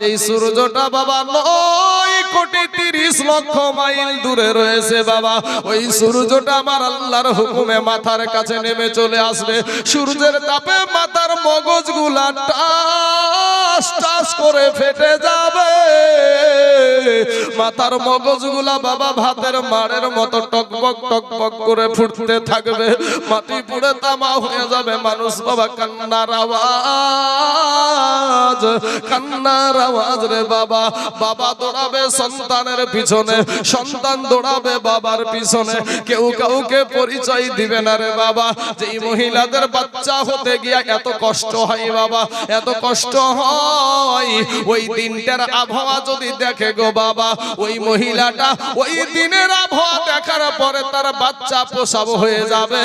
এই সূর্যটা বাবা নয় কোটি তিরিশ লক্ষ মাইল দূরে রয়েছে বাবা, ওই সূর্যটা আমার আল্লাহর হুকুমে মাথার কাছে নেমে চলে আসবে। সূর্যের তাপে মাথার মগজগুলা টাস করে ফেটে যাবে। মাথার মগজগুলা বাবা ভাতের মারের মতো টকবক টকবক করে ফুটতে থাকবে। মাটি পুড়ে তামা হয়ে যাবে মানুষ। বাবা, কান্নার আওয়াজ। কান্নার আওয়াজ রে বাবা। বাবা দৌড়াবে সন্তানের পিছনে। সন্তান দৌড়াবে বাবার পিছনে। কেউ কাউকে পরিচয় দিবে না রে বাবা। যেই মহিলাদের বাচ্চা হতে গিয়া এত কষ্ট হয় বাবা। এত কষ্ট হয়। ওই দিনটার আবহাওয়া যদি দেখে গো বাবা, ওই মহিলাটা ওই দিনের আবহাওয়া দেখার পরে তার বাচ্চা প্রসব হয়ে যাবে।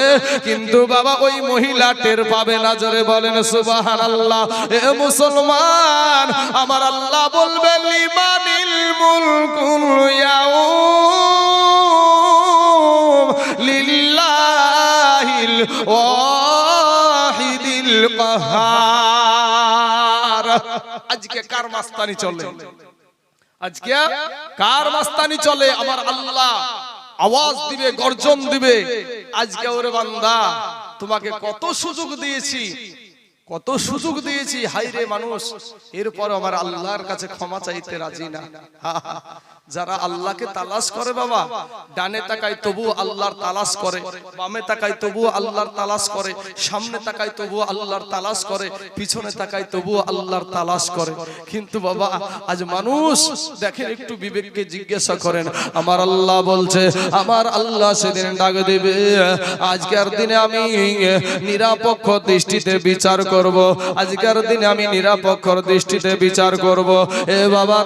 কিন্তু বাবা, ওই মহিলা টের পাবে না। বলেন সুবাহান আল্লাহ এ মুসলমান, আমার আল্লাহ বলবে লিমানিল মুলকুল লিল্লাহিল ওয়াহিদিল কাহার। আজকে কার মাস্তানি চলে? আজকে কার মাস্তানি চলে? আমার আল্লাহ আওয়াজ দিবে গর্জন দিবে। আজকে ওরে বান্দা তোমাকে কত সুযোগ দিয়েছি। কত সুযোগ দিয়েছি। হাইরে মানুষ এরপর আমার আল্লাহর কাছে ক্ষমা চাইতে রাজি না। যারা আল্লাহকে তালাশ করে বাবা, ডানে তাকায় তবু আল্লাহর তালাশ করে, বামে তাকায় তবু আল্লাহর তালাশ করে, সামনে তাকায় তবু আল্লাহর তালাশ করে, পিছনে তাকায় তবু আল্লাহর তালাশ করে। কিন্তু বাবা, আজ মানুষ, দেখেন একটু বিবেককে জিজ্ঞাসা করেন, আমার আল্লাহ বলছে, আমার আল্লাহ সেদিন ডাক দেবে, আজকের দিনে আমি নিরাপক্ষ দৃষ্টিতে বিচার করব, আজকের দিনে আমি নিরাপক্ষ দৃষ্টিতে বিচার করব। এ বাবা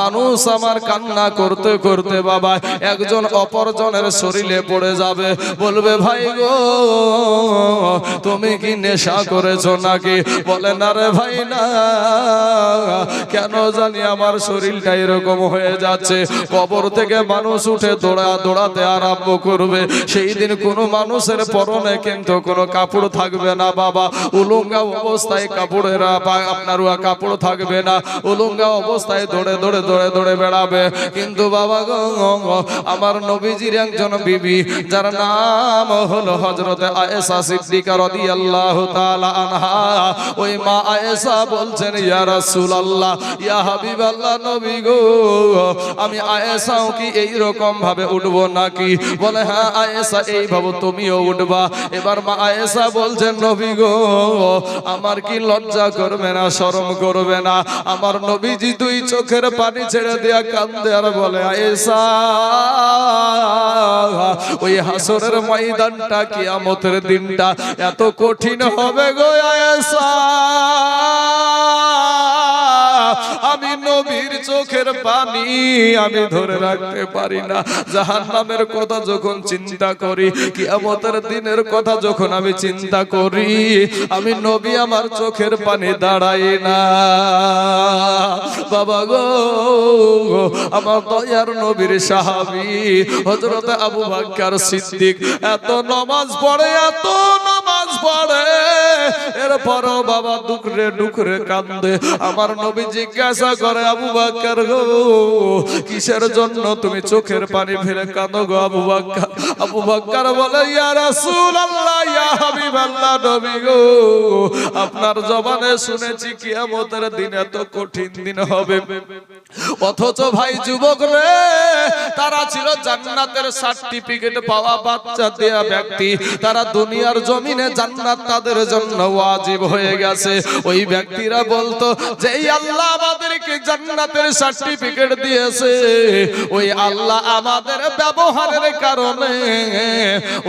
মানুষ আমার কান্না করতে করতে বাবা, একজন অপরজনের শরীরে পড়ে যাবে। বলবে, ভাই গো, তুমি কি নেশা করেছ নাকি? বলে, না রে ভাই, না। কেন জানি আমার শরীরটা এরকম হয়ে যাচ্ছে। কবর থেকে মানুষ উঠে দৌড়া, দৌড়াতে আরম্ভ করবে। সেই দিন কোনো মানুষের পরনে কিন্তু কোনো কাপড় থাকবে না বাবা। উলুঙ্গা অবস্থায় কাপড়ের আপনার কাপড় থাকবে না। উলুঙ্গা অবস্থায় দৌড়ে দৌড়ে দৌড়ে দৌড়ে বেড়াবে। কিন্তু বাবা গো, আমার নবীজির একজন বিবি, যার নাম হলো হজরতে আয়েশা সিদ্দিকা রাদিয়াল্লাহু তাআলা আনহা। ওই মা আয়েশা বলছেন, ইয়া রাসূলুল্লাহ, ইয়া হাবিবাল্লাহ নবী গো, আমি আয়েশাও কি এই রকম ভাবে উঠবো নাকি? বলে হ্যাঁ আয়েশা, এইভাবে তুমিও উঠবা। এবার মা আয়েশা বলছেন, নবী গো, আমার কি লজ্জা করবে না, শরম করবে না? আমার নবীজি দুই চোখের পানি ছেড়ে দেয়া কান্দে আর বলে আয়েশা ওই হাসরের ময়দানটা কিয়ামতের দিনটা এত কঠিন হবে গো আয়েশা। আমি নবীর চোখের পানি আমি ধরে রাখতে পারি না। জাহান্নামের কথা যখন চিন্তা করি, কিয়ামতের দিনের কথা যখন আমি চিন্তা করি, আমি নবী আমার চোখের পানি দাঁড়াই না। বাবা গো, আমার দয়ার নবীর সাহাবি, হযরত আবু বকর সিদ্দিক, এত নামাজ পড়ে, এত নামাজ পড়ে। এরপরও বাবা ডুকরে ডুকরে কান্দে। আমার নবী জিজ্ঞাসা করে, আবু বাক্কার গো, কিসের জন্য তুমি চোখের পানি ফেলে কাঁদো গো আবু বাক্কার? আবু বাক্কার বলে, ইয়া রাসূলুল্লাহ, ইয়া হাবিবাল্লাহ নবী গো, আপনার জবানে শুনেছি কিয়ামতের দিন এত কঠিন দিন হবে। অথচ ভাই যুবক রে, তারা ছিল জান্নাতের সার্টিফিকেট পাওয়া বাচ্চা দেয়া ব্যক্তি। তারা দুনিয়ার জমিনে জান্নাত তাদের জন্য ওয়াজিব হয়ে গেছে। ওই ব্যক্তিরা বলতো যে এই আল্লাহ আমাদেরকে জান্নাতের সার্টিফিকেট দিয়েছে, ওই আল্লাহ আমাদের ব্যবহারের কারণে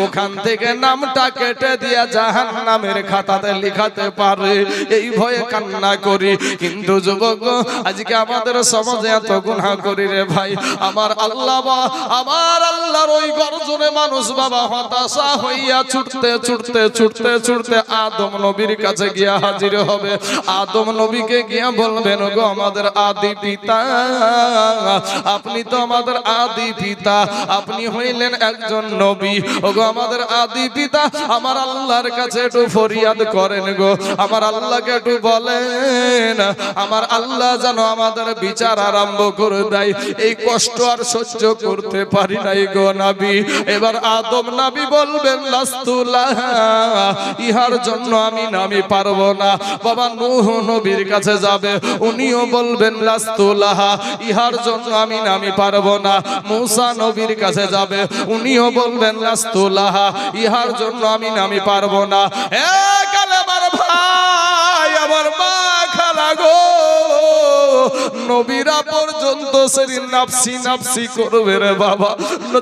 ওখান থেকে নামটা কেটে দিয়া জাহান নামের খাতাতে লিখাতে পারে। এই ভয়ে কান্না করি। কিন্তু যুবক, আজকে আমাদের সমাজে এত গুনাহ করি রে ভাই। আমার আল্লাহ আমার আল্লাহর ওই গর্জনে মানুষ বাবা হতাশা হইয়া ছুটতে ছুটতে ছুটতে ছুটতে আদম নবীর কাছে গিয়া হাজির হবে। আদম নবীকে গিয়া বলবেন, গো আমাদের আদি পিতা, আপনি তো আমাদের আদি পিতা, আপনি হইলেন একজন নবী। ওগো আমাদের আদি পিতা, আমার আল্লাহর কাছে একটু ফরিয়াদ করেন গো। আমার আল্লাহকে একটু বলেন, আমার আল্লাহ যেন আমাদের বিচার আরম্ভ করে দেয়। এই কষ্ট আর সহ্য করতে পারি নাই গো নাবি। এবার আদম নাবি বলবেন লাস্তুল্লাহ ইহার জন্য আমি নামি পারব না। বাবা নূহ নবীর কাছে যাবে। উনিও বলবেন লাস্তুলাহা ইহার জন্য আমি নামি পারব না। মুসা নবীর কাছে যাবে। উনিও বলবেন লাস্তুলাহা ইহার জন্য আমি নামি পারব না। এ কালেমার ভাই, আমার মা খালা গো। নবীরা পর্যন্ত সেদিন নাফসি নাফসি করবে রে বাবা।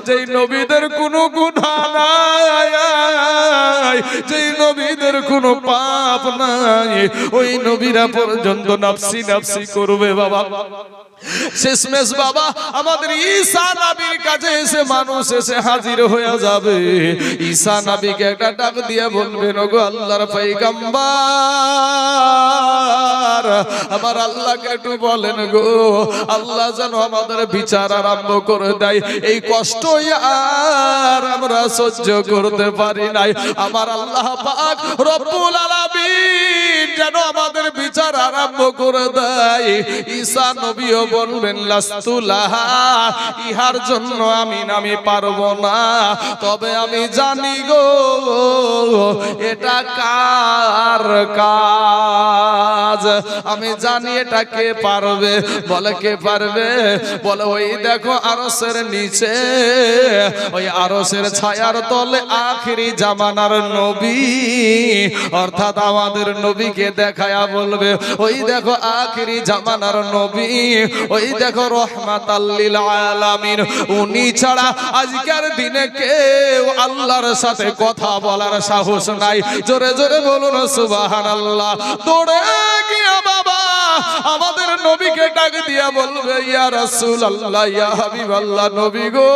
যেই নবীদের কোনো গুণা নাই, যেই নবীদের কোনো পাপ নাই, ওই নবীরা পর্যন্ত নাফসি নাফসি করবে বাবা। শেষমেশ বাবা, আমাদের ঈসা নবীর কাছে এসে মানুষ এসে হাজির হয়ে যাবে। ঈসা নবীকে একটা ডাক দিয়ে বলবেন, ওগো আল্লাহর পয়গাম্বার, আমার আল্লাহকে একটু বলেন গো, আল্লাহ যেন আমাদের বিচার আরম্ভ করে দেয়। এই কষ্ট আর আমরা সহ্য করতে পারি নাই। আমার আল্লাহ পাক রব্বুল আলামিন যেন আমাদের বিচার আরম্ভ করে দেয়। ঈসা নবীও বলবেন ইহার জন্য আমি নামি পারব না। তবে আমি জানি গো, এটা কার কাজ? আমি জানি এটা কে পারবে। বলে কে পারবে? বলে ওই দেখো আরসের নিচে, ওই আরসের ছায়ার তলে আখিরি জামানার নবী। অর্থাৎ আমাদের নবীকে দেখায়া বলবে, ওই দেখো আখিরি জামানার নবী, ওই দেখো রহমাত আল্লিল আলামিন। উনি ছাড়া আজকের দিনে কেউ আল্লাহর সাথে কথা বলার সাহস নাই। জোরে জোরে বলুন, সুবহানাল্লাহ। দৌড়ে গিয়া বাবা, আমাদের নবীকে ডাক দিয়া বলবে, ইয়া রাসূল আল্লাহ ইয়া হাবিব আল্লাহ নবী গো।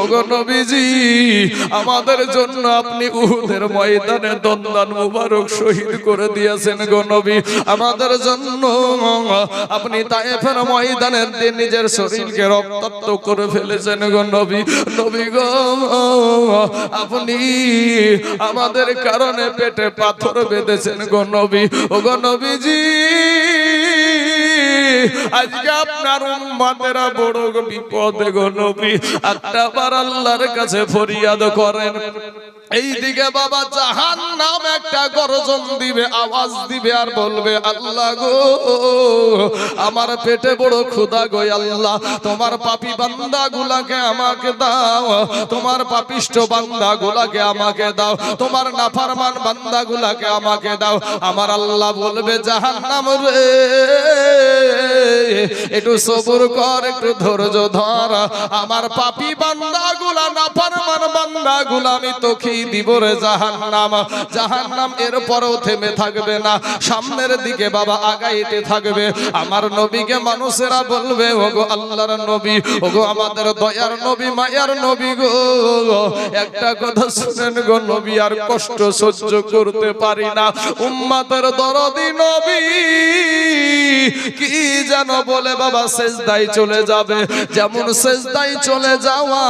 ওগো নবীজি, আমাদের জন্য আপনি উহুদের ময়দানে দন্দান মুবারক শহীদ করে দিয়েছেন গো নবী। আমাদের জন্য আপনি তায়েফের ময়দানে দিয়ে নিজের শরীরকে রক্তাক্ত করে ফেলেছেন গো নবী। নবী গো, আপনি আমাদের কারণে পেটে পাথর বেঁধেছেন গো নবী। ও গো নবীজি, আজকে আপনার উম্মাদেরা বড় বিপদে গো নবী। একটা বার আল্লাহর কাছে ফরিয়াদ করেন। এই দিকে বাবা জাহান নাম একটা গর্জন দিবে, আওয়াজ দিবে আর বলবে, আল্লাহ গো, আমার পেটে বড় ক্ষুধা গো আল্লাহ। তোমার পাপি বান্দা গুলাকে আমাকে দাও, তোমার পাপিষ্ট বান্দা গুলাকে আমাকে দাও, তোমার নাফারমান বান্দা গুলাকে আমাকে দাও। আমার আল্লাহ বলবে জাহান নাম রে, একটু সবুর কর, একটু ধৈর্য ধর। আমার পাপি বান্দা গুলা নাফারমান বান্দা গুলা আমি তোকে দিব রে জাহান্নাম। এর পরেও থেমে থাকবে না। সামনের দিকে বাবা আগাইতে থাকবে। আমার নবীকে মানুষেরা বলবে, ওগো আল্লাহর নবী, ওগো আমাদের দয়ার নবী, মায়ার নবী গো। একটা কথা শুনেন গো, নবী আর কষ্ট সহ্য করতে পারি না। উম্মাতের দরদি নবী, কি যেন বলে বাবা শেষদাই চলে যাবে। যেমন শেষদাই চলে যাওয়া,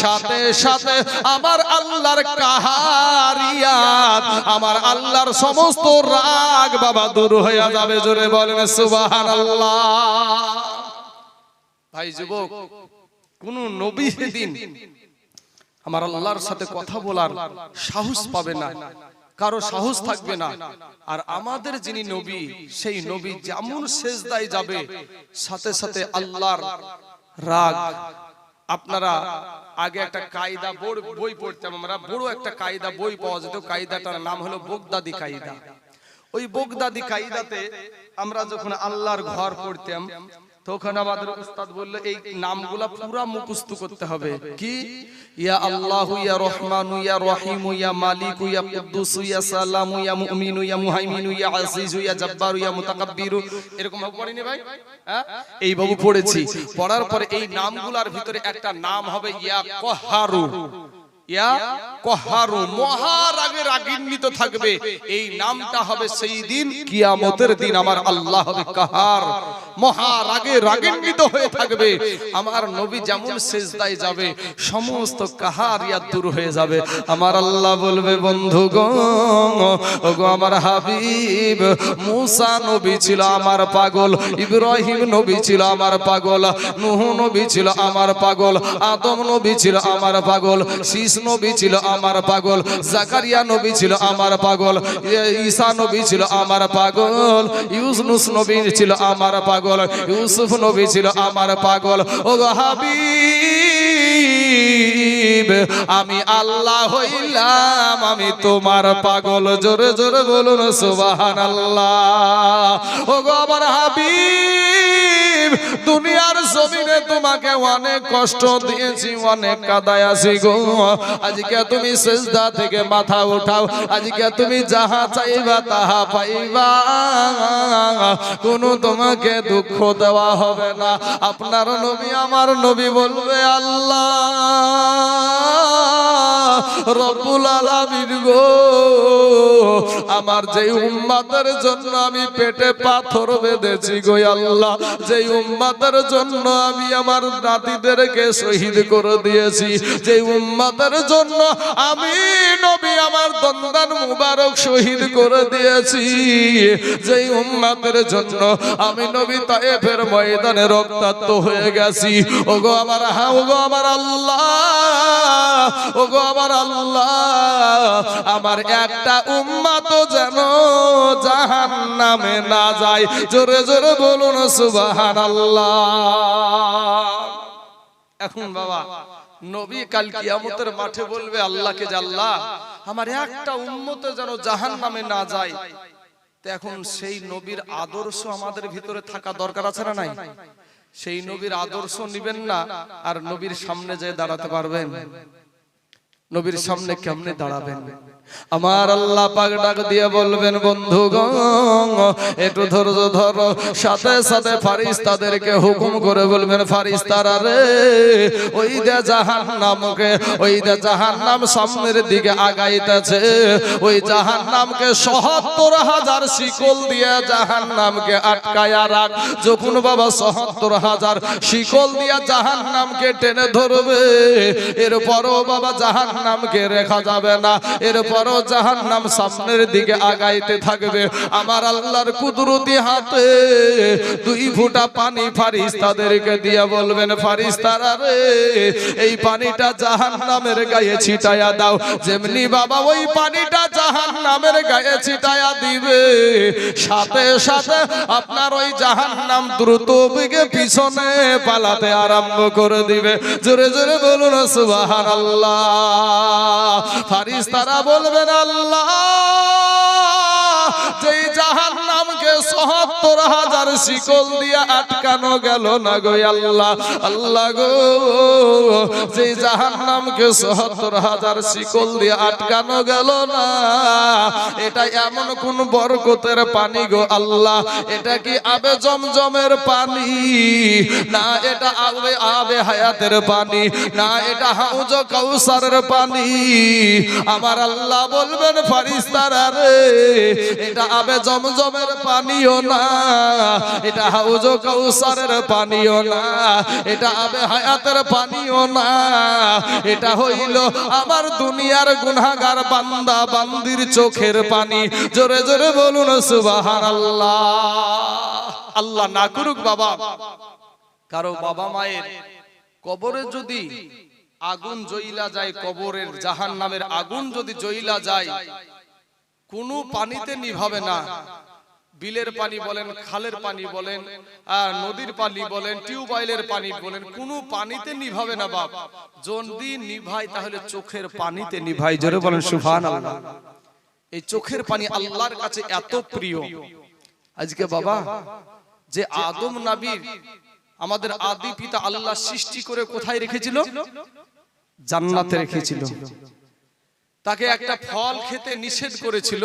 সাথে সাথে আমার আল্লাহর কাহারিয়াত। আমার আল্লাহর সমস্ত রাগ বাবা দূর হয়ে যাবে, জোরে বলেন, সুবহানাল্লাহ। ভাই যুবক, কোন নবী সেদিন আমার আল্লাহর সাথে কথা বলার সাহস পাবে না, কারও সাহস থাকবে না। আর আমাদের যিনি নবী, সেই নবী যেমন শেষদায় যাবে, সাথে সাথে আল্লাহর রাগ আপনারা আগে একটা কায়দা বই পড়তাম আমরা। বড় একটা কায়দা বই পাওয়া যেত। কায়দাটার নাম হলো বোগদাদি কায়দা। ওই বোগদাদি কায়দাতে আমরা যখন আল্লাহর ঘর পড়তাম তখন আমাদের উস্তাদ বলল, এই নামগুলা পুরা মুখস্থ করতে হবে। কি? ইয়া আল্লাহ, ইয়া রহমান, ইয়া রহিম, ইয়া মালিক, ইয়া কুদ্দুস, ইয়া সালাম, ইয়া মুমিন, ইয়া মুহাইমিন, ইয়া আজিজ, ইয়া জব্বার, ইয়া মুতাকাব্বির। এরকম ভাবে পড়িনি ভাই? হ্যাঁ? এই বাবু পড়েছি। পড়ার পরে এই নামগুলার ভিতরে একটা নাম হবে ইয়া কহারু। ইয়া কহারু। মহারাগে রাগিন্বিত থাকবে। এই নামটা হবে সেই দিন কিয়ামতের দিন, আমার আল্লাহ হবে কাহার। মহারাগে রাগিন্বিত হয়ে থাকবে। আমার নবী যেমন সেজদায় যাবে সমস্ত কাহারিয়া দূর হয়ে যাবে। আমার আল্লাহ বলবে বন্ধু গো গো আমার হাবিব মুসা নবী ছিল আমার পাগল ইব্রাহিম নবী ছিল আমার পাগল নুহ নবী ছিল আমার পাগল আদম নবী ছিল আমার পাগল শীষ নবী ছিল আমার পাগল জাকারিয়া নবী ছিল আমার পাগল ঈসা নবী ছিল আমার পাগল ইউসনুস নবী ছিল আমার পাগল। ইউসুফ নবী ছিল আমার পাগল। ও হাবি হাবিব, আমি আল্লাহ হইলাম, আমি তোমার পাগল। জোরে জোরে বলুন, সুবহানাল্লাহ। ও গো আমার হাবিব। দুনিয়ার জমিনে তোমাকে অনেক কষ্ট দিয়েছি, অনেক কাদায় আছি গো। আজকে তুমি সেজদা থেকে মাথা উঠাও, আজকে তুমি যাহা চাইবা তাহা পাইবা। কোনো তোমাকে দুঃখ দেওয়া হবে না। আপনার নবী, আমার নবী বলবে, আল্লাহ রব্বুল আলামিন গো, আমার যেই উম্মাদের জন্য আমি পেটে পাথর বেঁধেছি গো, আল্লাহ, যেই উম্মাদের জন্য আমি আমার নাতিদেরকে শহীদ করে দিয়েছি। যেই উম্মাদের জন্য আমি নবী আমার দন্দান মুবারক শহীদ করে দিয়েছি। যেই উম্মাদের জন্য আমি নবী তায়েফের ময়দানে রক্তাক্ত হয়ে গেছি। ওগো আমার হা ওগো আমার আল্লাহ, ওগো আমার আল্লাহ, আমার একটা উম্মাত যেন জাহান নামে না যায়। জোরে জোরে বলুন সুবাহান এখন বাবা নবী কাল কিয়ামতের মাঠে বলবে আল্লাহকে যে আল্লাহ আমার একটা উম্মতে যেন জাহান নামে না যায়। এখন সেই নবীর আদর্শ আমাদের ভিতরে থাকা দরকার আছে না নাই? সেই নবীর আদর্শ নিবেন না আর নবীর সামনে যেয়ে দাঁড়াতে পারবেন। নবীর সামনে কেমনে দাঁড়াবেন? আমার আল্লাহ পাক ডাক দিয়ে বলবেন বন্ধু একটু ধৈর্য ধরো। সাথে সাথে ফারিস্তাদেরকে হুকুম করে বলবেন ফারিস্তারা রে, ওই দে জাহান নামকে ওই দে জাহান নাম সামনের দিকে আগাইতেছে, ওই জাহান নামকে সহত্তর হাজার শিকল দিয়ে জাহান নামকে আটকায়া রাখ। যখন বাবা সহত্তর হাজার শিকল দিয়া জাহান নামকে টেনে ধরবে, এরপরও বাবা জাহান নামকে রেখা যাবে না, এরপরও জাহান নাম সামনের দিকে আগাইতে থাকবে। আমার আল্লাহর কুদরতি হাতে দুই ফুটা পানি ফারিস্তাদেরকে দিয়ে বলবেন, ফারিস্তারা রে, এই পানিটা জাহান নামের গায়ে ছিটায়া দাও। যেমনি বাবা ওই পানিটা জাহান নামের গায়ে ছিটায়া দিবে, সাথে সাথে আপনার ওই জাহান নাম দ্রুত বেগে পিছনে পালাতে আরম্ভ করে দিবে। জোরে জোরে বলুন সুবাহান আল্লাহ ফারিস্তারা বলবেন আল্লাহ যেই জাহান হাজার শিকল দিয়ে আটকানো গেল না গো আল্লাহ। আল্লাহ গো যেই জাহান নামকে হাজার শিকল দিয়ে আটকানো গেল না, এটা এমন কোন বরকতের পানি গো আল্লাহ। এটা কি আবে জমজমের পানি? না, এটা আবে আবে হায়াতের পানি। না, এটা হাউজ কাউসারের পানি। আমার আল্লাহ বলবেন ফারিস্তারা রে, এটা আবে জমজমের পানিও না। এটা হাউজ কাউসারের পানিও না। এটা আবে হায়াতের পানিও না। এটা হইল আমার দুনিয়ার গুনাহগার বান্দা বান্দির চোখের পানি। জোরে জোরে বলুন সুবাহান আল্লাহ আল্লাহ না করুক বাবা। কারও বাবা মায়ের কবরে যদি আগুন জইলা যায় কবরের জাহান নামের আগুন যদি জইলা যায় কোনো পানিতে নিভাবে না। বিলের পানি বলেন খালের পানি বলেন আর নদীর পানি বলেন টিউবওয়েলের পানি বলেন কোনো পানিতে নিভাবে না বাপ। যদি নিভাই তাহলে চোখের পানিতে নিভাই জোরে বলেন সুফান এই চোখের পানি আল্লাহর কাছে এত প্রিয়। আজকে বাবা যে আদম নাবির আমাদের আদি পিতা আল্লাহ সৃষ্টি করে কোথায় রেখেছিল? জান্নাতে রেখেছিল। তাকে একটা ফল খেতে নিষেধ করেছিল।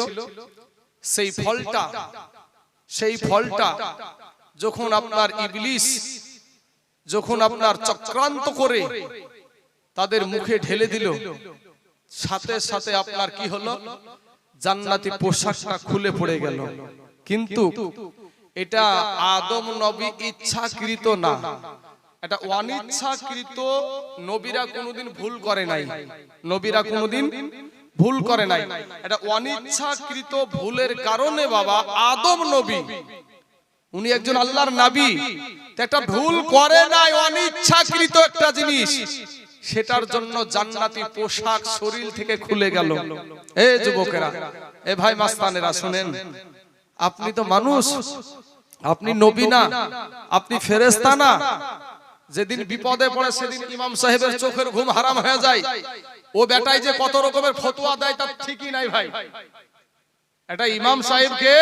সেই ফলটা সেই ফলটা যখন আপনার ইবলিস যখন আপনার চক্রান্ত করে তাদের মুখে ঢেলে দিল সাথে সাথে আপনার কি হলো? জান্নাতি পোশাকটা খুলে পড়ে গেল। কিন্তু এটা আদম নবী ইচ্ছাকৃত না। এটা অনিচ্ছাকৃত নবীরা কোনোদিন ভুল করে নাই। নবীরা কোনোদিন ভুল করে নাই। এটা অনিচ্ছাকৃত ভুলের কারণে বাবা, আদম নবী। উনি একজন আল্লাহর নাবী। একটা ভুল করে নাই, অনিচ্ছাকৃত একটা জিনিস। সেটার জন্য জান্নাতি পোশাক শরীর থেকে খুলে গেল। এ যুবকেরা, এ ভাই মাস্তানেরা, শুনেন। আপনি তো মানুষ, আপনি নবী না, আপনি ফেরেস্তা না। যেদিন বিপদে পড়ে সেদিন ইমাম সাহেবের চোখের ঘুম হারাম হয়ে যায়। ও বেটাই যে কত রকমের ফতোয়া দেয় তার ঠিকই নাই ভাই। এটা ইমাম সাহেবকে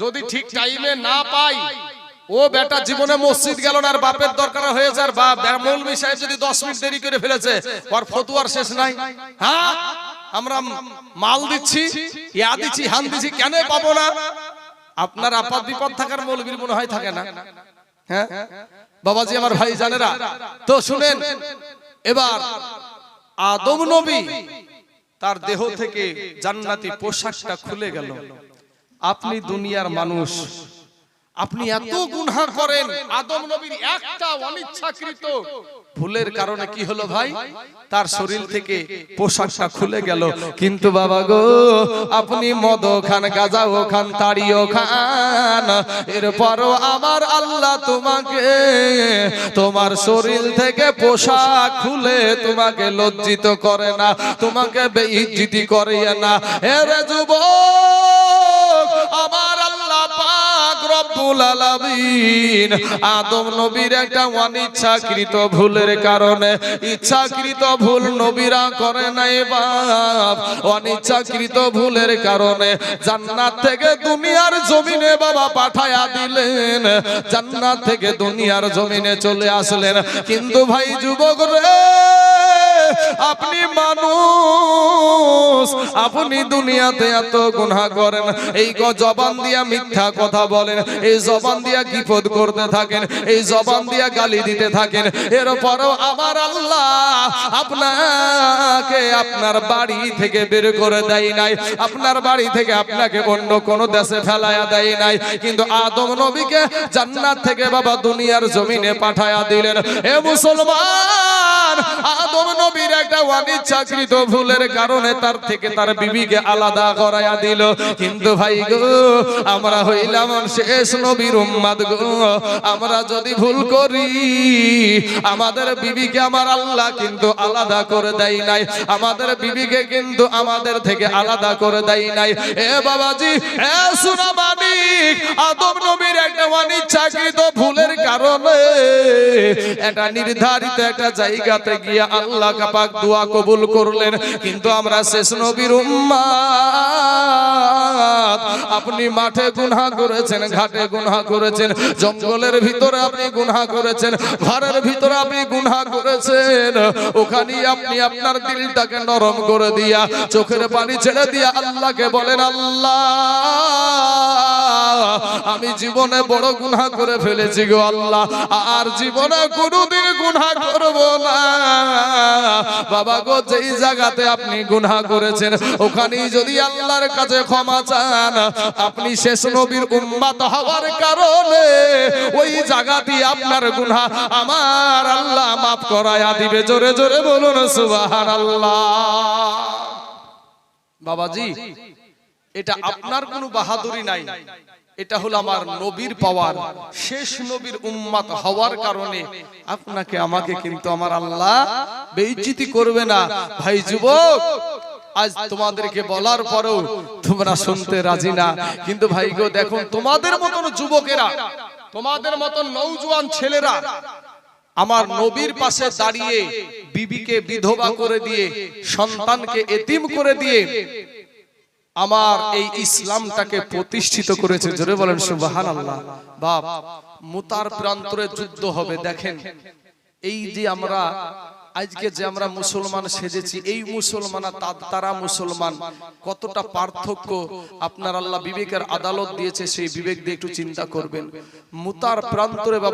যদি ঠিক টাইমে না পাই ও বেটা জীবনে মসজিদ গেল না আর বাপের দরকার হয়ে যার বা মৌলবি সাহেব যদি দশ মিনিট দেরি করে ফেলেছে ওর ফতুয়ার শেষ নাই। হ্যাঁ? আমরা মাল দিচ্ছি ইয়া দিচ্ছি হান দিচ্ছি কেন পাবো না? আপনার আপাত বিপদ থাকার মৌলবীর মনে হয় থাকে না। হ্যাঁ বাবাজি আমার ভাই জানেরা। তো শুনেন, এবার আদম নবী তার দেহ থেকে জান্নাতি পোশাকটা খুলে গেল। আপনি দুনিয়ার মানুষ, আপনি এত গুনহা করেন, আদম নবীর একটা অনিচ্ছাকৃত ভুলের কারণে কি হলো ভাই? তার শরীর থেকে পোশাকটা খুলে গেল। কিন্তু বাবা গো আপনি মদ খান গাজাও খান তাড়িও খান। এরপরও আমার আল্লাহ তোমাকে তোমার শরীর থেকে পোশাক খুলে তোমাকে লজ্জিত করে না তোমাকে বেইজ্জতি করে না। এরে যুবক আমার রব্বুল আলামিন, আদম নবীর একটা অনিচ্ছাকৃত ভুলের কারণে, ইচ্ছাকৃত ভুল নবীরা করে নাই বাপ। অনিচ্ছাকৃত ভুলের কারণে জান্নাত থেকে দুনিয়ার জমিনে বাবা পাঠায়া দিলেন। জান্নাত থেকে দুনিয়ার জমিনে চলে আসলেন। কিন্তু ভাই যুবক রে আপনি মানুষ, আপনি দুনিয়াতে এত গুনাহ করেন, এই জবান দিয়া মিথ্যা কথা বলেন, এই জবান দিয়া গিফত করতে থাকেন, এই জবান দিয়া গালি দিতে থাকেন, এরপরও আমার আল্লাহ আপনাকে আপনার বাড়ি থেকে বের করে দেয় নাই, আপনার বাড়ি থেকে আপনাকে অন্য কোন দেশে ফেলায়া দেয় নাই, কিন্তু আদম নবীকে জান্নাত থেকে বাবা দুনিয়ার জমিনে পাঠায়া দিলেন। এ মুসলমান! আদম নবীর একটা অনিচ্ছাকৃত ভুলের কারণে তার থেকে তার বিবিকে আলাদা দিল। কিন্তু ভাই গো, আমরা হইলাম শেষ নবীর উম্মাদ গো। আমরা যদি ভুল করি, আমাদের বিবিকে আমার আল্লাহ কিন্তু আলাদা করে দেয় নাই। আমাদের বিবিকে কিন্তু আমাদের থেকে আলাদা করে দেয় নাই। এ বাবাজি, এ সুনা আদম নবীর একটা অনিচ্ছাকৃত ভুলের কারণে নির্ধারিত একটা জায়গাতে গিয়ে আল্লাহ পাক দোয়া কবুল করলেন। কিন্তু আমরা শেষ নবীর আপনি মাঠে গুনহা করেছেন, ঘাটে গুনহা করেছেন, জঙ্গলের ভিতরে আপনি গুনহা করেছেন ঘরের ভিতরে আপনি গুনহা করেছেন। ওখানে আপনি আপনার দিলটাকে নরম করে দিয়া, চোখের পানি ছেড়ে দিয়া আল্লাহকে বলেন, আল্লাহ, আমি জীবনে বড় গুনাহ করে ফেলেছি গো আল্লাহ। আর জীবনে কোনোদিন বাবা গো, যেই জায়গাতে আপনি গুনাহ করেছেন, ওখানেই যদি আল্লাহর কাছে ক্ষমা চান, আপনি শেষ নবীর উম্মত হওয়ার কারণে ওই জায়গাটি আপনার গুনাহ আমার আল্লাহ মাফ করায়া দিবে। জোরে জোরে বলুন, সুবহানাল্লাহ। বাবাজি, এটা আপনার কোনো বাহাদুরি নাই। এটা হলো আমার নবীর পাওয়ার। শেষ নবীর উম্মাত হওয়ার কারণে আপনাকে, আমাকে কিন্তু আমার আল্লাহ বেইজ্জতি করবে না। ভাই যুবক, আজ তোমাদেরকে বলার পরেও তোমরা শুনতে রাজি না। কিন্তু ভাই গো, দেখুন, তোমাদের মতন যুবকেরা, তোমাদের মতন নৌজওয়ান ছেলেরা, আমার নবীর পাশে দাঁড়িয়ে বিবিকে বিধবা করে দিয়ে, সন্তানকে এতিম করে দিয়ে আমার এই ইসলামটাকে প্রতিষ্ঠিত করেছে জোরে বলেন সুবাহান আল্লাহ বাপ মুতার প্রান্তরে যুদ্ধ হবে দেখেন। এই যে আমরা আজকে যে আমরা মুসলমান সেজেছি এই মুসলমান তারা মুসলমান। কতটা পার্থক্য আপনার আল্লাহ বিবেকের আদালত দিয়েছে সেই বিবেক দিয়ে একটু চিন্তা করবেন। মুতার প্রান্তরে বাবা